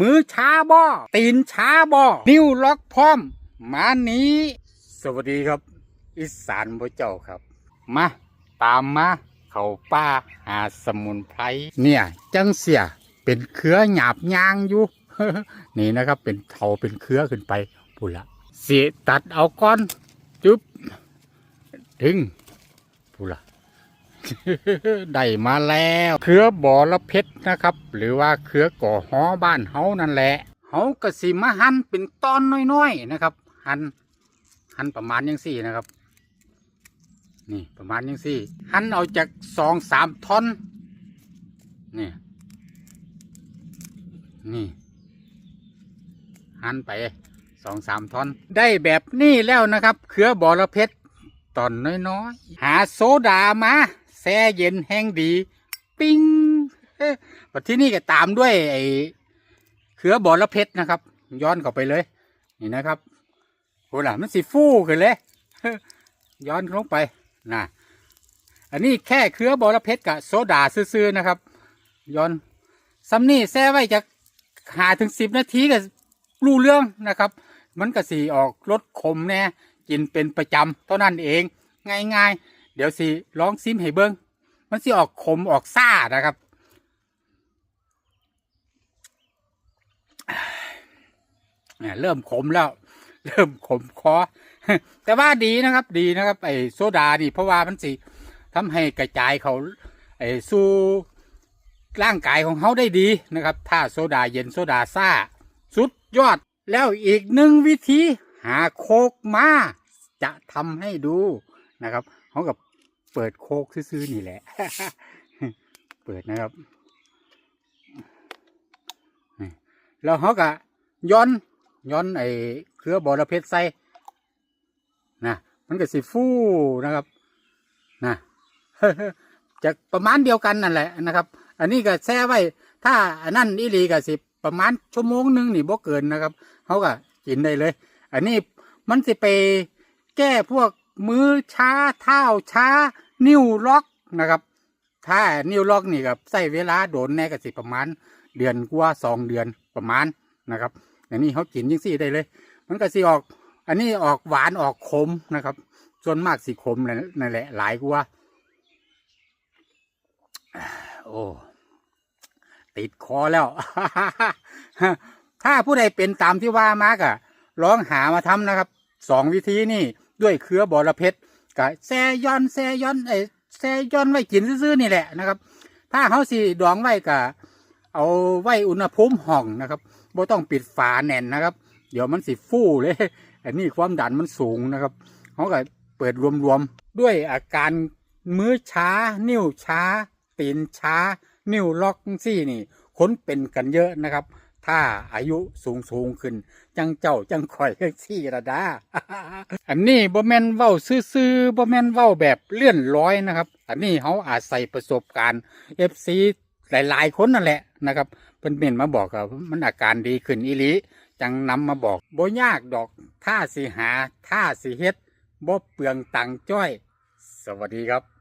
มือช้าบ่ตีนช้าบ่นิ้วล็อกพร้อม มานี้ สวัสดีครับอีสานพระเจ้าครับ มา ตามมา เขาป้าหาสมุนไพรเนี่ย จังเสียเป็นเครือหยาบยางอยู่ นี่นะครับเป็นเทาเป็นเครือขึ้นไปปุละเสียตัดเอาก้อน จุ๊บถึงปุละ ได้มาแล้วเครือบอระเพ็ดนะครับ หรือว่าเครือก่อฮ้อบ้านเฮานั่นแหละเฮากะสิมาหั่นเป็นตอนน้อยๆนะครับ หั่นหั่นประมาณยังสี่นะครับ นี่ประมาณยังสี่หั่นเอาจากสองสามท่อนนี่นี่หั่นไปสองสามท่อน ได้แบบนี้แล้วนะครับ เครือบอระเพ็ดตอนน้อยๆ หาโซดามา แช่เย็นแห้งดี ปิ้งเอ๊ะปัจที่นี่ก็ตามด้วยไอ้เขือบอระเพ็ดนะครับ ย้อนเข้าไปเลย นี่นะครับโหล่ะมันสิฟูขึ้นเลย ย้อนลงไปนะอันนี้แค่เคือบอระเพ็ดกับโซดาซื่อๆนะครับ ย้อนซัมนี่แช่ไว้จากหาถึงสิบนาทีก็รู้เรื่องนะครับ มันก็สีออกรสขมแน่กินเป็นประจำเท่านั้นเอง ง่ายๆ เดี๋ยวสิลองซิมให้เบิ้งมันสิออกขมออกซ่านะครับเนี่ยเริ่มขมแล้ว เริ่มขมคอ แต่ว่าดีนะครับ ดีนะครับไอ้โซดานี่เพราะว่ามันสิทำให้กระจายเขาไอ้สู่ร่างกายของเขาได้ดีนะครับ ถ้าโซดาเย็นโซดาซ่า สุดยอดแล้วอีกหนึ่งวิธีหาโคกมาจะทำให้ดูนะครับเขากับ เปิดโคกซื่อๆนี่แหละ เปิดนะครับแล้วเขาก็ย้อนย้อนไอ้เครือบอระเพ็ดใส่นะมันก็สิฟู่นะครับนะจะประมาณเดียวกันนั่นแหละนะครับ อันนี้ก็แช่ไว้ ถ้าอันนั้นอีหลีก็สิประมาณชั่วโมงหนึงนี่บ่เกินนะครับเขาก็กินได้เลย อันนี้มันสิไปแก้พวก มือช้าเท้าช้า นิ้วล็อกนะครับ ถ้านิ้วล็อกนี่กับใส่เวลาโดนแน่ก็สิประมาณ เดือนกว่าสองเดือนประมาณนะครับอันนี้เขากินยังสี่ได้เลย มันก็สิออก อันนี้ออกหวานออกขมนะครับ ส่วนมากสิขมนั่นแหละ หลายกว่าโอ้ติดคอแล้ว ถ้าผู้ใดเป็นตามที่ว่ามากอะลองหามาทำนะครับ สองวิธีนี่ ด้วยเครือบอระเพ็ดกับแซย้อนแซย้อนไอ้แซย้อนไว้กินซื่อๆนี่แหละนะครับ ถ้าเขาสิดองไว้กะเอาไว้อุณหภูมิห้องนะครับบ่ต้องปิดฝาแน่นนะครับ เดี๋ยวมันสิฟู่เลยอันนี้ความดันมันสูงนะครับเขาก็เปิดรวมๆด้วยอาการมือช้า นิ้วช้าตีนช้า นิ้วล็อกซี่นี่ คนเป็นกันเยอะนะครับ ถ้าอายุสูงสูงขึ้น จังเจ้าจังข่อยซี่ระดา อันนี้บ่แมนเว้าซื่อๆบ่แมนเว้าแบบเลื่อนลอยนะครับ อันนี้เขาอาศัยประสบการณ์ FC หลายๆคนนั่นแหละนะครับเพิ่นเป็นมาบอกครับมันอาการดีขึ้นอีลีจังนำมาบอกบ่ยากดอกถ้าสิหาถ้าสิเฮ็ดบ่เปลืองตังจ้อย สวัสดีครับ